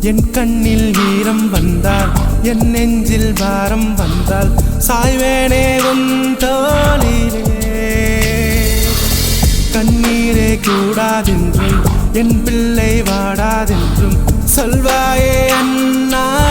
என் கண்ணில் ஈரம் வந்தால் என் நெஞ்சில் பாரம் வந்தால் சாய்வேனே உன் தோளிலே. கண்ணீரே கூடாதென்றும் என் பிள்ளை வாடாதென்றும் சொல்வாயே அண்ணா.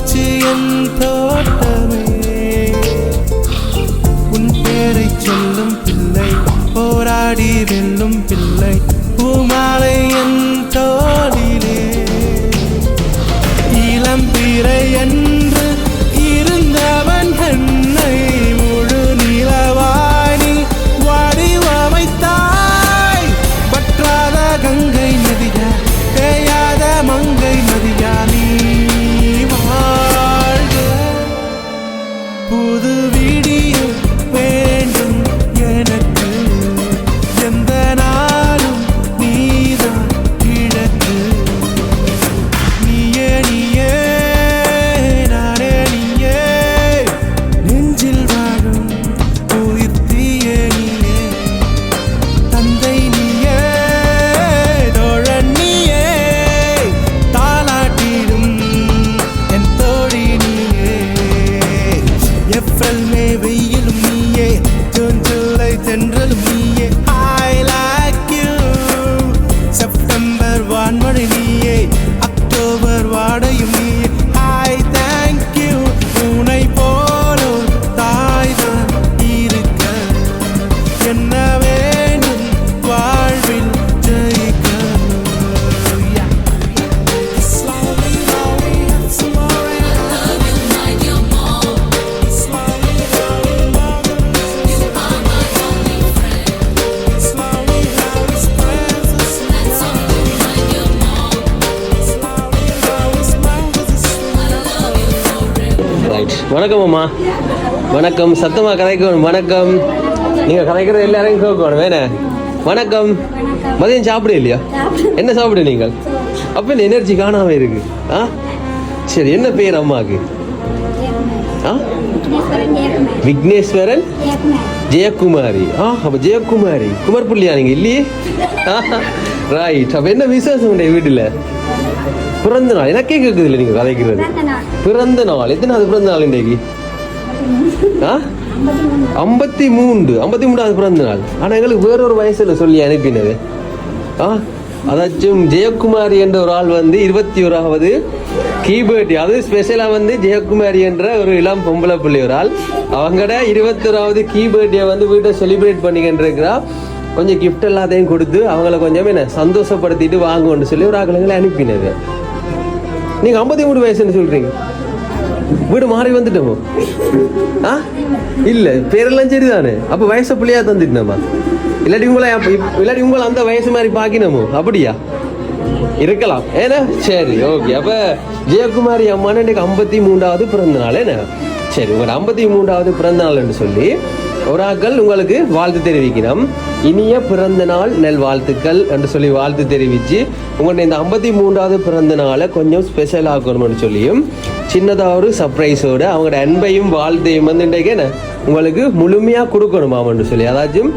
பூவாச்சு என் தோட்டமே. உன் பேரை சொல்லும் பிள்ளை போராடி வெல்லும் பிள்ளை பூமாலை என் வணக்கம் அம்மா. வணக்கம். சத்தமாக கதைக்கணும் வணக்கம். நீங்கள் கதைக்கிறது எல்லாரையும் கேட்கணும் வேணே. வணக்கம். மதியம் சாப்பிடு இல்லையா? என்ன சாப்பிடு நீங்கள்? அப்போ இந்த எனர்ஜி காணாமல் இருக்கு. ஆ? சரி என்ன பேர் அம்மாவுக்கு ஆ? விக்னேஸ்வரன்? ஜெயக்குமாரி. ஆ அப்போ ஜெயக்குமாரி. குமர் புள்ளியா நீங்கள் இல்லையே ரைட் அப்போ என்ன விசேஷம் உண்டு வீட்டில்? பிறந்த நாள். எனக்கே கேட்குது இல்லை நீங்கள் கதைக்கிறது? பிறந்த நாள். எத்தனாவது பிறந்த நாள் இன்றைக்கு? ஆ? ஐம்பத்தி மூன்று. ஐம்பத்தி மூணாவது பிறந்த நாள். ஆனால் எங்களுக்கு வேறொரு வயசுல சொல்லி அனுப்பினது. ஆ? அதாச்சும் ஜெயக்குமாரி என்ற ஒரு ஆள் வந்து இருபத்தி ஓராவது கீபேர்ட். அது ஸ்பெஷலாக வந்து ஜெயக்குமாரி என்ற ஒரு இளம் பொம்பளை பிள்ளை ஒரு ஆள். அவங்கட இருபத்தோராவது கீபேர்ட்டியை வந்து வீட்டை செலிப்ரேட் பண்ணிக்கிட்டு இருக்கிறா கொஞ்சம் கிஃப்ட் எல்லாத்தையும் கொடுத்து அவங்கள கொஞ்சம் என்ன சந்தோஷப்படுத்திட்டு வாங்கன்னு சொல்லி ஒரு ஆக்களுங்களை அனுப்பினது. நீங்க ஐம்பத்தி மூணு வயசுன்னு சொல்றீங்க? வீடு மாறி வந்துட்டோமோ? ஆ? இல்ல பேரெல்லாம் சரிதானே? அப்ப வயசு பிள்ளையா தந்துட்டோமா இல்லாட்டி உங்களை இல்லாட்டி உங்களை அந்த வயசு மாதிரி பாக்கினமோ? அப்படியா? இருக்கலாம். ஏன்னா சரி ஓகே. அப்ப ஜெயக்குமாரி அம்மான்னு எனக்கு ஐம்பத்தி மூன்றாவது பிறந்த நாள் என்ன? சரி உங்களோட ஐம்பத்தி மூன்றாவது பிறந்த நாள்னு சொல்லி ஒராக்கள் உங்களுக்கு வாழ்த்து தெரிவிக்கணும் இனிய பிறந்த நாள் நல் வாழ்த்துக்கள் என்று சொல்லி வாழ்த்து தெரிவித்து உங்களுடைய இந்த ஐம்பத்தி மூன்றாவது பிறந்த நாளை கொஞ்சம் ஸ்பெஷல் ஆக்கணும்னு சொல்லியும் சின்னதாக ஒரு சர்ப்ரைஸோட அவங்களோட அன்பையும் வாழ்த்தையும் வந்து இன்றைக்கு என்ன உங்களுக்கு முழுமையாக கொடுக்கணுமாமன்னு சொல்லி. அதாச்சும்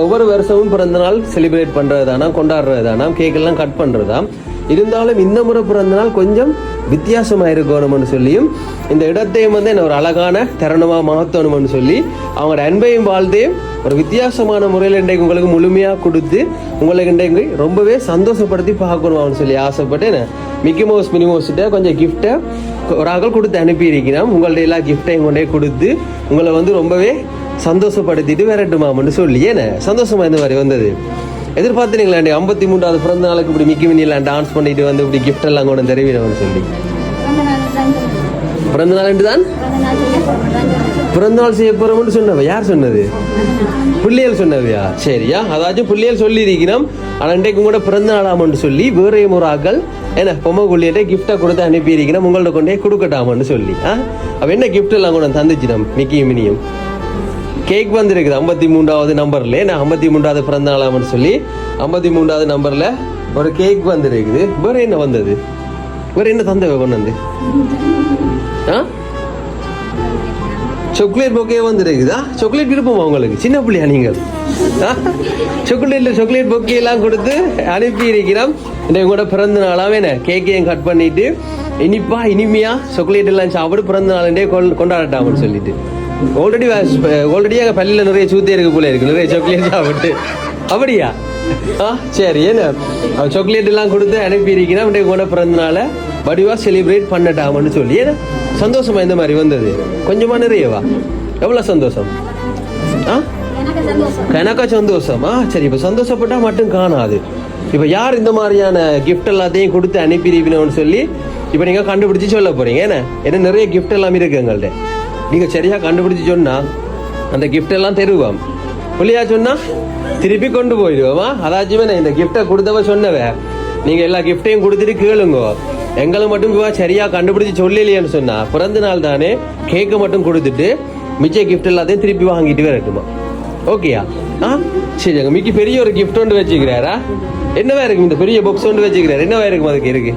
ஒவ்வொரு வருஷமும் பிறந்த நாள் செலிப்ரேட் பண்ணுறது தானா கொண்டாடுறது தானா கேக்கெல்லாம் கட் பண்ணுறது தான் இருந்தாலும் இந்த முறை பிறந்த நாள் கொஞ்சம் வித்தியாசமாக இருக்கணும்னு சொல்லியும் இந்த இடத்தையும் வந்து என்ன ஒரு அழகான தருணமாக மாற்றணும்னு சொல்லி அவங்களோட அன்பையும் வாழ்த்தையும் ஒரு வித்தியாசமான முறையில் இன்றைக்கு உங்களுக்கு முழுமையாக கொடுத்து உங்களுக்கு இன்றைக்கு ரொம்பவே சந்தோஷப்படுத்தி பார்க்கணும்னு சொல்லி ஆசைப்பட்டு என்ன மிக்கி மவுஸ் மினி மவுஸ்கிட்ட கொஞ்சம் கிஃப்ட்டை ஒரு ஆக்கள் கொடுத்து அனுப்பியிருக்கிறோம் உங்கள்ட்ட எல்லா கிஃப்ட்டையும் கொண்டே கொடுத்து உங்களை வந்து ரொம்பவே சந்தோஷப்படுத்திட்டு விரட்டுமாமன்னு சொல்லி ஏன்னா சந்தோஷமா இந்த மாதிரி வந்தது. எதிர்பார்த்தீங்களா ஐம்பத்தி மூன்றாவது பிறந்த நாளுக்கு இப்படி மிக்கி மினிலாம் டான்ஸ் பண்ணிட்டு வந்து இப்படி கிஃப்ட் எல்லாம் கொண்டு தெரிவினவன்னு சொல்லி பிறந்த நாள் தான் பிறந்த நாள் செய்ய போறோம்னு சொன்னவ யார் சொன்னது? பிள்ளைகள் சொன்னவையா? சரியா? அதாச்சும் பிள்ளைகள் சொல்லி இருக்கிறோம் ஆனால் இன்றைக்கு கூட பிறந்த நாளாமன்னு சொல்லி வேறே முறாக்கள் என்ன பொம்மை குள்ளியிட்ட கிஃப்டை கொடுத்து அனுப்பி இருக்கிறோம் உங்கள்ட்ட கொண்டே கொடுக்கட்டாமன்னு சொல்லி ஆ? அவ என்ன கிஃப்ட் எல்லாம் கூட தந்துச்சிடும் மிக்கியும் மினியும் கேக் வந்திருக்குது. ஐம்பத்தி மூன்றாவது நம்பர்ல. நான் ஐம்பத்தி மூன்றாவது பிறந்த நாளாமன்னு சொல்லி ஐம்பத்தி மூன்றாவது நம்பர்ல ஒரு கேக் வந்திருக்குது. வேற என்ன வந்தது? வேற என்ன தந்தவை கொண்டு வந்து? ஆ? சாக்லேட் பொக்கே வந்துருக்குதா? சாக்லேட் விருப்பமா உங்களுக்கு? சின்ன பிள்ளையா நீங்கள்? சாக்லேட்ல சாக்லேட் பொக்கே எல்லாம் கொடுத்து அனுப்பி இருக்கிறோம் இந்த கூட பிறந்த நாளாவே என்ன? கேக்கையும் கட் பண்ணிட்டு இனிப்பா இனிமையா சாக்லேட் எல்லாம் சாப்பிட்டு பிறந்த நாளே கொண்டாடட்டாமன்னு சொல்லிட்டு. ஆல்ரெடி ஆல்ரெடியாக பள்ளியில் நிறைய சூத்தே இருக்கு போல இருக்கு. நிறைய சாக்லேட் சாப்பிட்டு. அப்படியா? ஆ சரி என்ன? சாக்லேட் எல்லாம் கொடுத்து அனுப்பி இருக்கிறோம் கூட பிறந்தனால நாளை வடிவா செலிப்ரேட் பண்ணட்டாமன்னு சொல்லி. ஏன்னா சந்தோஷமா இந்த மாதிரி வந்தது. கொஞ்சமா நிறையவா எவ்வளோ சந்தோஷம்? ஆ? கணக்கா சந்தோஷம். ஆ சரி இப்போ சந்தோஷப்பட்டா மட்டும் காணாது. இப்போ யார் இந்த மாதிரியான கிஃப்ட் எல்லாத்தையும் கொடுத்து அனுப்பிடுவீங்கன்னு சொல்லி இப்போ நீங்கள் கண்டுபிடிச்சி சொல்ல போறீங்க. ஏன்னா என்ன நிறைய கிஃப்ட் எல்லாம் இருக்கு எங்கள்கிட்ட நீங்கள் சரியாக கண்டுபிடிச்சு சொன்னால் அந்த கிஃப்டெல்லாம் தெருவோம். புள்ளியா சொன்னால் திருப்பி கொண்டு போயிடுவோமா? அதாச்சுமே நான் இந்த கிஃப்டை கொடுத்தவ சொன்னவ நீங்கள் எல்லா கிஃப்டையும் கொடுத்துட்டு கேளுங்க. எங்களை மட்டும் சரியாக கண்டுபிடிச்சி சொல்லலையேன்னு சொன்னா பிறந்த நாள் தானே கேக்கை மட்டும் கொடுத்துட்டு மிச்ச கிஃப்ட் எல்லாத்தையும் திருப்பி வாங்கிட்டு வரட்டுமா? ஓகேயா? ஆ? சரி அங்க மிக்கி பெரிய ஒரு கிஃப்ட் ஒன்று வச்சுக்கிறாரா? என்னவா இருக்கும் இந்த பெரிய பாக்ஸ் ஒன்று வச்சுக்கிறாரு? என்னவா இருக்கும் அதுக்கு இருக்கு?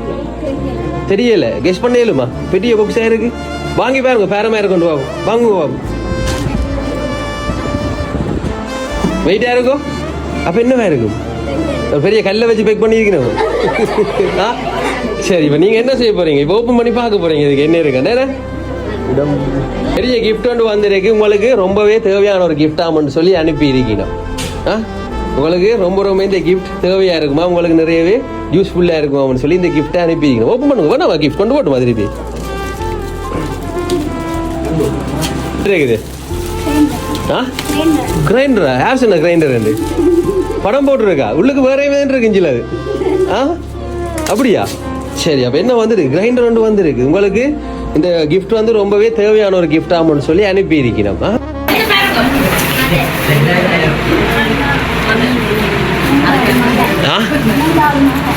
தெரியல. கெஸ் பண்ணேலுமா பெரிய பாக்ஸா இருக்குது வாங்கி பாருங்க பேரமா இருக்கும் வாங்குங்க பாபு வெயிட்டா இருக்கும்? அப்ப என்னவா இருக்கும்? ஒரு பெரிய கல்லை வச்சு பேக் பண்ணியிருக்கணும் ஆ? சரி இப்போ நீங்கள் என்ன செய்ய போறீங்க? இப்போ ஓப்பன் பண்ணி பார்க்க போறீங்க இதுக்கு என்ன இருக்கு? என்ன இடம். பெரிய கிஃப்ட் ஒன்று வந்திருக்கு. உங்களுக்கு ரொம்பவே தேவையான ஒரு கிஃப்ட் கிஃப்டாமன்னு சொல்லி அனுப்பி இருக்கணும் ஆ? உங்களுக்கு ரொம்ப ரொம்ப இந்த கிஃப்ட் தேவையாக இருக்குமா? உங்களுக்கு நிறையவே யூஸ்ஃபுல்லா அப்படின்னு சொல்லி இந்த கிஃப்ட்டை அனுப்பி இருக்கணும் ஓப்பன் பண்ணுங்க. வேணாம் கிஃப்ட் கொண்டு போட்டு மாதிரி இருக்குது. ஆ? கிரைண்டரா யார் சொன்ன கிரைண்டர் படம் போட்டுருக்கா? உள்ளுக்கு வேற எதுவும் இருக்கு இஞ்சில் அது. ஆ? அப்படியா? சரி அப்போ என்ன வந்துருக்கு? கிரைண்டர் ஒன்று வந்திருக்கு. உங்களுக்கு இந்த கிஃப்ட் வந்து ரொம்பவே தேவையான ஒரு gift ஆமான்னு சொல்லி அனுப்பி இருக்கிறோம் ஆ?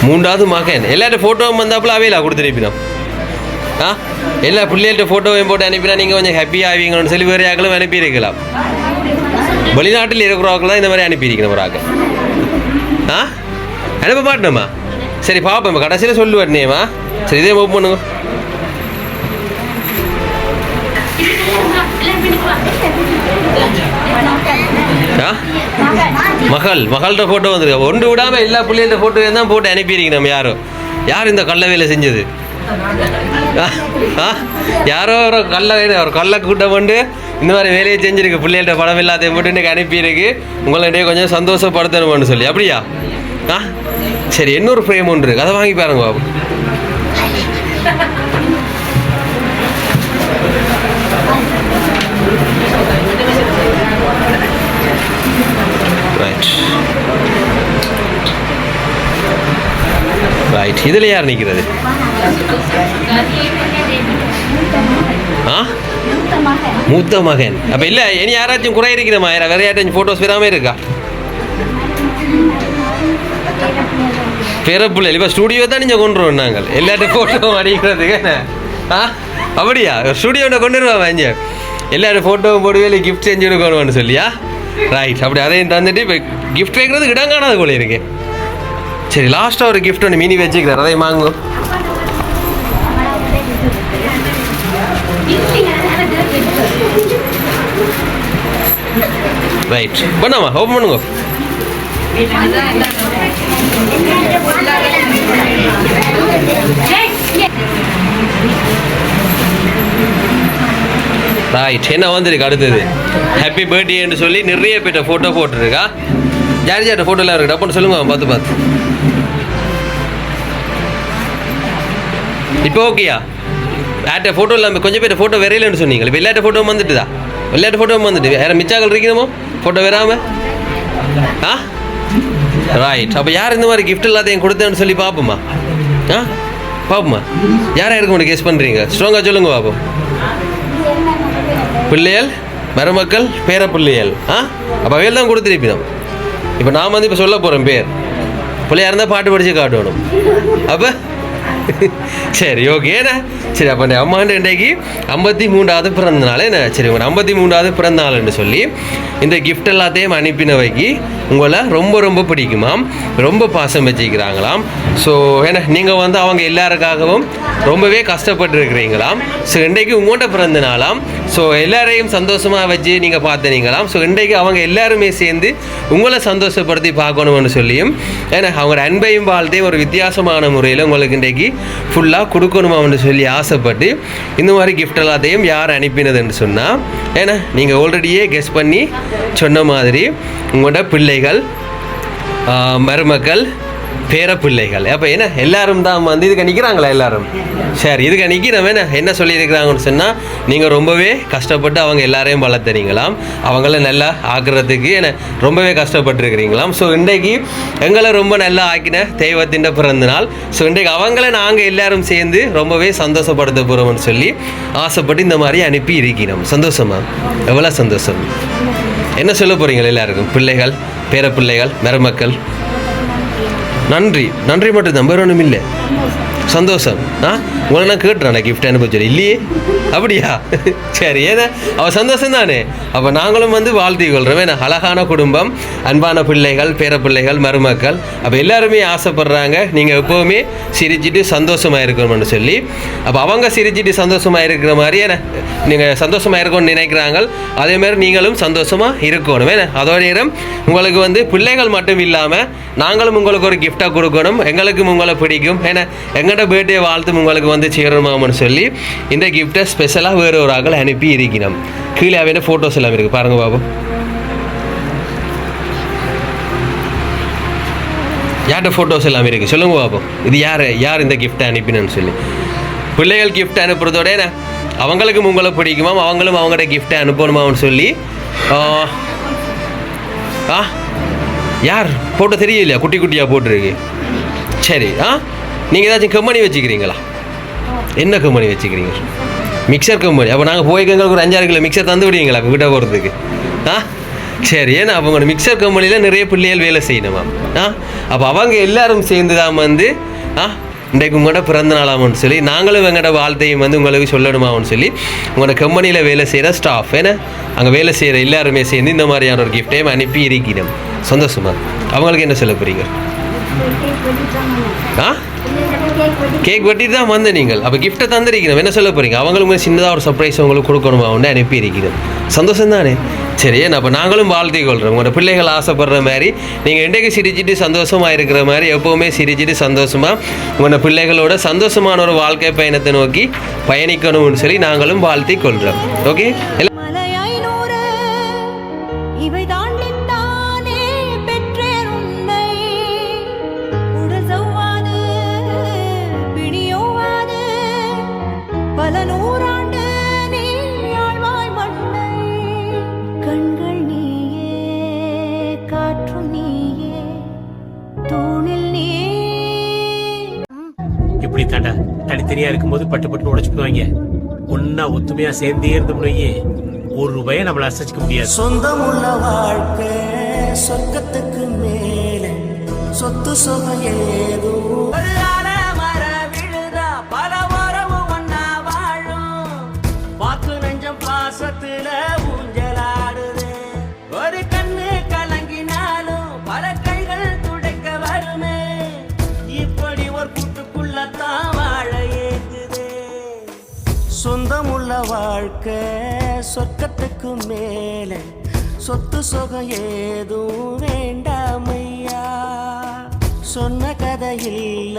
மூன்றாவது மகன் எல்லார்ட்ட ஃபோட்டோவும் வந்தாப்புல அவையிலா கொடுத்துருப்பினோம் ஆ? எல்லா பிள்ளைகள்ட்ட ஃபோட்டோவையும் போட்டு அனுப்பினா நீங்கள் கொஞ்சம் ஹாப்பி ஆவீங்கன்னு சொல்லி வேறு யாக்களும் அனுப்பியிருக்கலாம் வெளிநாட்டில் இருக்கிறவர்கள் தான் இந்த மாதிரி அனுப்பியிருக்கணும் ஒரு ஆக்கள் ஆ அனுப்ப மாட்டோமா சரி பார்ப்போம் இப்போ கடைசியில் சொல்லுவார் நீமா சரி இதே மூவ் பண்ணுங்க மகள் மகள்கிட்ட ஃபோட்டோ வந்துருக்கு ஒன்று விடாமல் எல்லா பிள்ளைகள்ட்ட ஃபோட்டோவையும் தான் போட்டு அனுப்பியிருக்கணும் நம்ம யாரும் யார் இந்த கள்ள வேலை செஞ்சது யாரோ ஒரு கல்ல ஒரு கல்ல கூட்டம் கொண்டு இந்த மாதிரி வேலையை செஞ்சிருக்கு. பிள்ளைகள்ட்ட படம் இல்லாத மட்டும் இன்னைக்கு அனுப்பியிருக்கு. உங்கள்கிட்ட கொஞ்சம் சந்தோஷப்படுத்தணும்னு சொல்லி. அப்படியா? ஆ? சரி இன்னொரு ஃப்ரேம் ஒன்று. இருக்கு அதை வாங்கி பாருங்க பாபு. ரைட் ரைட் இதில் யார் நிற்கிறது ஆ? மூத்த மகன். அப்ப இல்ல இனி யாராச்சும் குறை இருக்கிறமா யாரா வேற யாராச்சும் போட்டோஸ் பெறாம இருக்கா? பிறப்புல இப்ப ஸ்டுடியோ தான் நீங்க கொண்டு வருவோம் நாங்கள். எல்லார்ட்டும் போட்டோ அடிக்கிறதுக்கு என்ன? ஆ? அப்படியா? ஸ்டுடியோட கொண்டு வருவாங்க இங்க எல்லாரும் போட்டோவும் போடுவே இல்லை கிஃப்ட் செஞ்சு கொடுக்கணும்னு சொல்லியா? ரைட் அப்படி அதையும் தந்துட்டு இப்போ கிஃப்ட் வைக்கிறதுக்கு இடம் காணாத போல இருக்கு. சரி லாஸ்ட்டாக ஒரு கிஃப்ட் ஒன்று மினி வச்சுக்கிறேன் அதையும் வாங்குவோம். ரைட் பண்ணாமா ஓப்பன் பண்ணுங்க ரைட் என்ன வந்திருக்கு அடுத்தது? ஹாப்பி பர்த்டேன்னு சொல்லி நிறைய பேர்ட்ட ஃபோட்டோ போட்டுருக்கா? ஜாரி ஜாட்ட ஃபோட்டோலாம் இருக்கு? அப்போ சொல்லுங்க பார்த்து பார்த்து. இப்போ ஓகேயா யார்கிட்ட ஃபோட்டோ இல்லாமல் கொஞ்சம் பேர் ஃபோட்டோ வரையிலன்னு சொன்னீங்க விளையாட்டு ஃபோட்டோ வந்துட்டுதா? விளையாட்டு ஃபோட்டோ வந்துட்டு வேறு மிச்சாக்கள் இருக்கணுமோ ஃபோட்டோ வராமல் ஆ? ரைட் அப்போ யார் இந்த மாதிரி கிஃப்ட் எல்லாத்தையும் கொடுத்தேன்னு சொல்லி பார்ப்போமா ஆ? பார்ப்போமா யாரை இருக்க முடியும் கெஸ் பண்ணுறீங்க ஸ்ட்ராங்காக சொல்லுங்க பார்ப்போம் பிள்ளையல் மருமக்கள் பேர பிள்ளையல் ஆ? அப்போ வேல் தான் கொடுத்துருப்பினோம் இப்போ நான் வந்து இப்போ சொல்ல போகிறேன் பேர். பிள்ளையாக இருந்தால் பாட்டு படித்து காட்டணும். அப்போ சரி ஓகே என்ன? சரி அப்போ அம்மாண்டு அம்மாண்ட இன்றைக்கு ஐம்பத்தி மூன்றாவது பிறந்த நாள் என்ன? சரி ஒரு ஐம்பத்தி மூன்றாவது பிறந்த நாள்னு சொல்லி இந்த கிஃப்ட் எல்லாத்தையும் அனுப்பினவைக்கு உங்களை ரொம்ப ரொம்ப பிடிக்குமாம். ரொம்ப பாசம் வச்சுக்கிறாங்களாம். ஸோ ஏன்னா நீங்கள் வந்து அவங்க எல்லாருக்காகவும் ரொம்பவே கஷ்டப்பட்டு இருக்கிறீங்களாம் ஸோ இன்றைக்கு உங்கள்கிட்ட பிறந்த நாளாம் ஸோ எல்லாரையும் சந்தோஷமாக வச்சு நீங்கள் பார்த்துனீங்களாம் ஸோ இன்றைக்கு அவங்க எல்லாருமே சேர்ந்து உங்களை சந்தோஷப்படுத்தி பார்க்கணும்னு சொல்லியும் ஏன்னா அவங்க அன்பையும் வாழ்த்தையும் ஒரு வித்தியாசமான முறையில் உங்களுக்கு இன்றைக்கு ஃபுல்லாக கொடுக்கணுமான்னு சொல்லி ஆசைப்பட்டு இந்த மாதிரி கிஃப்ட் எல்லாத்தையும் யார் அனுப்பினதுன்னு சொன்னால் ஏன்னா நீங்கள் ஆல்ரெடியே கெஸ் பண்ணி சொன்ன மாதிரி உங்களோட பிள்ளைகள் மருமக்கள் பேரப்பிள்ளைகள். அப்போ என்ன எல்லாரும் தான் வந்து இதுக்கு நிற்கிறாங்களா எல்லாரும்? சரி இதுக்கு நிற்கிறோம் என்ன என்ன சொல்லியிருக்கிறாங்கன்னு சொன்னால் நீங்கள் ரொம்பவே கஷ்டப்பட்டு அவங்க எல்லாரையும் வளர்த்துறீங்களாம். அவங்கள நல்லா ஆக்குறதுக்கு என்ன ரொம்பவே கஷ்டப்பட்டுருக்கிறீங்களாம். ஸோ இன்றைக்கு எங்களை ரொம்ப நல்லா ஆக்கின தெய்வத்தின் பிறந்த நாள் ஸோ இன்றைக்கு அவங்கள நாங்கள் எல்லாரும் சேர்ந்து ரொம்பவே சந்தோஷப்படுத்த போகிறோம்னு சொல்லி ஆசைப்பட்டு இந்த மாதிரி அனுப்பி இருக்கிறோம். சந்தோஷமா? எவ்வளோ சந்தோஷம்? என்ன சொல்ல போகிறீங்க எல்லாருக்கும்? பிள்ளைகள் பேரப்பிள்ளைகள் மருமக்கள் நன்றி. நன்றி மட்டும் தான் ஒன்றும் இல்லை சந்தோஷம். ஆ? உங்களை நான் கேட்டுறேன் கிஃப்ட் அனுப்ப இல்லையே? அப்படியா? சரி ஏன்னா அவள் சந்தோஷம் தானே அப்போ நாங்களும் வந்து வாழ்த்தி கொள்கிறோம் ஏன்னா அழகான குடும்பம் அன்பான பிள்ளைகள் பேர பிள்ளைகள் மருமக்கள். அப்போ எல்லாருமே ஆசைப்படுறாங்க. நீங்கள் எப்போவுமே சிரிச்சிட்டு சந்தோஷமாக இருக்கணும்னு சொல்லி. அப்போ அவங்க சிரிச்சிட்டு சந்தோஷமாக இருக்கிற மாதிரி ஏன்னா நீங்கள் சந்தோஷமாக இருக்கணும்னு நினைக்கிறாங்க. அதேமாதிரி நீங்களும் சந்தோஷமாக இருக்கணும். ஏன்னா அதோட நேரம் உங்களுக்கு வந்து பிள்ளைகள் மட்டும் இல்லாமல் நாங்களும் உங்களுக்கு ஒரு கிஃப்டாக கொடுக்கணும். எங்களுக்கும் உங்களை பிடிக்கும். ஏன்னா எங்கள்கிட்ட பர்த்டே வாழ்த்தும் உங்களுக்கு வந்து சேரணுமாம்னு சொல்லி இந்த கிஃப்ட்டை ஸ்பெஷலாக வேறு ஒரு ஆக்கள் அனுப்பி இருக்கிறோம் கீழே அவன ஃபோட்டோஸ் எல்லாம் இருக்குது பாருங்க பாபு. யார்கிட்ட ஃபோட்டோஸ் எல்லாம் இருக்குது சொல்லுங்க பாபு. இது யார்? யார் இந்த கிஃப்ட்டை அனுப்பினு சொல்லி. பிள்ளைகள் கிஃப்ட் அனுப்புறதோட என்ன? அவங்களுக்கும் உங்களை பிடிக்குமா? அவங்களும் அவங்கள்ட்ட கிஃப்ட்டை அனுப்பணுமான்னு சொல்லி ஆ, யார்? ஃபோட்டோ தெரியலையா? குட்டி குட்டியாக போட்டிருக்கு. சரி ஆ நீங்கள் ஏதாச்சும் கம்பெனி வச்சுக்கிறீங்களா? என்ன கம்பெனி வச்சுக்கிறீங்க? மிக்சர் கம்பெனி அப்போ நாங்கள் போய் எங்களுக்கு ஒரு அஞ்சாறு கிலோ மிக்சர் தந்து விடுவீங்களா? வீட்டை போகிறதுக்கு ஆ? சரி ஏன்னா அவங்க மிக்சர் கம்பெனியில் நிறைய பிள்ளைகள் வேலை செய்யணுமா ஆ? அப்போ அவங்க எல்லாரும் சேர்ந்து தான் வந்து ஆ? இன்றைக்கு உங்களோட பிறந்த நாளாமன்னு சொல்லி நாங்களும் எங்களோட வாழ்த்தையும் வந்து உங்களுக்கு சொல்லணுமான்னு சொல்லி உங்களோட கம்பெனியில் வேலை செய்கிற ஸ்டாஃப் ஏன்னா அங்கே வேலை செய்கிற எல்லாருமே சேர்ந்து இந்த மாதிரியான ஒரு கிஃப்டையும் அனுப்பி இருக்கிறோம் சந்தோஷமாக அவங்களுக்கு என்ன சொல்ல போறீங்க? ஆ? கேக் வெட்டிட்டு தான் வந்த நீங்கள். அப்போ கிஃப்ட்டை தந்திருக்கிறோம். என்ன சொல்ல போறீங்க? அவங்களுக்கு சின்னதாக ஒரு சர்ப்ரைஸ் உங்களுக்கு கொடுக்கணுமா ஒன்று அனுப்பி இருக்கிறோம். சந்தோஷம் தானே சரி அப்போ நாங்களும் வாழ்த்தி கொள்கிறோம் உங்களோட பிள்ளைகள் ஆசைப்படுற மாதிரி நீங்கள் இன்றைக்கு சிரிச்சிட்டு சந்தோஷமாக இருக்கிற மாதிரி எப்போவுமே சிரிச்சிட்டு சந்தோஷமாக உங்களோட பிள்ளைகளோட சந்தோஷமான ஒரு வாழ்க்கை பயணத்தை நோக்கி பயணிக்கணும்னு சொல்லி நாங்களும் வாழ்த்தி கொள்கிறோம் ஓகே தனித்தனியா இருக்கும்போது பட்டு பட்டு உடைச்சுக்குவாங்க ஒன்னா ஒத்துமையா சேர்ந்தே இருந்தோம்னு ஒரு ரூபாயை நம்மள அசைச்சிக்க முடியாது. சொந்தமுள்ள வாழ்க்கை சொர்க்கத்துக்கு மேல சொத்து சுகம் ஏதோ வாழ்க்கை சொர்க்கத்துக்கு மேல சொத்து சொகம் ஏதும் வேண்டாமையா? சொன்ன கதை இல்ல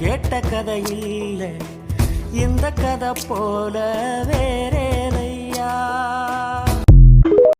கேட்ட கதை இல்ல இந்த கதை போல வேறேதையா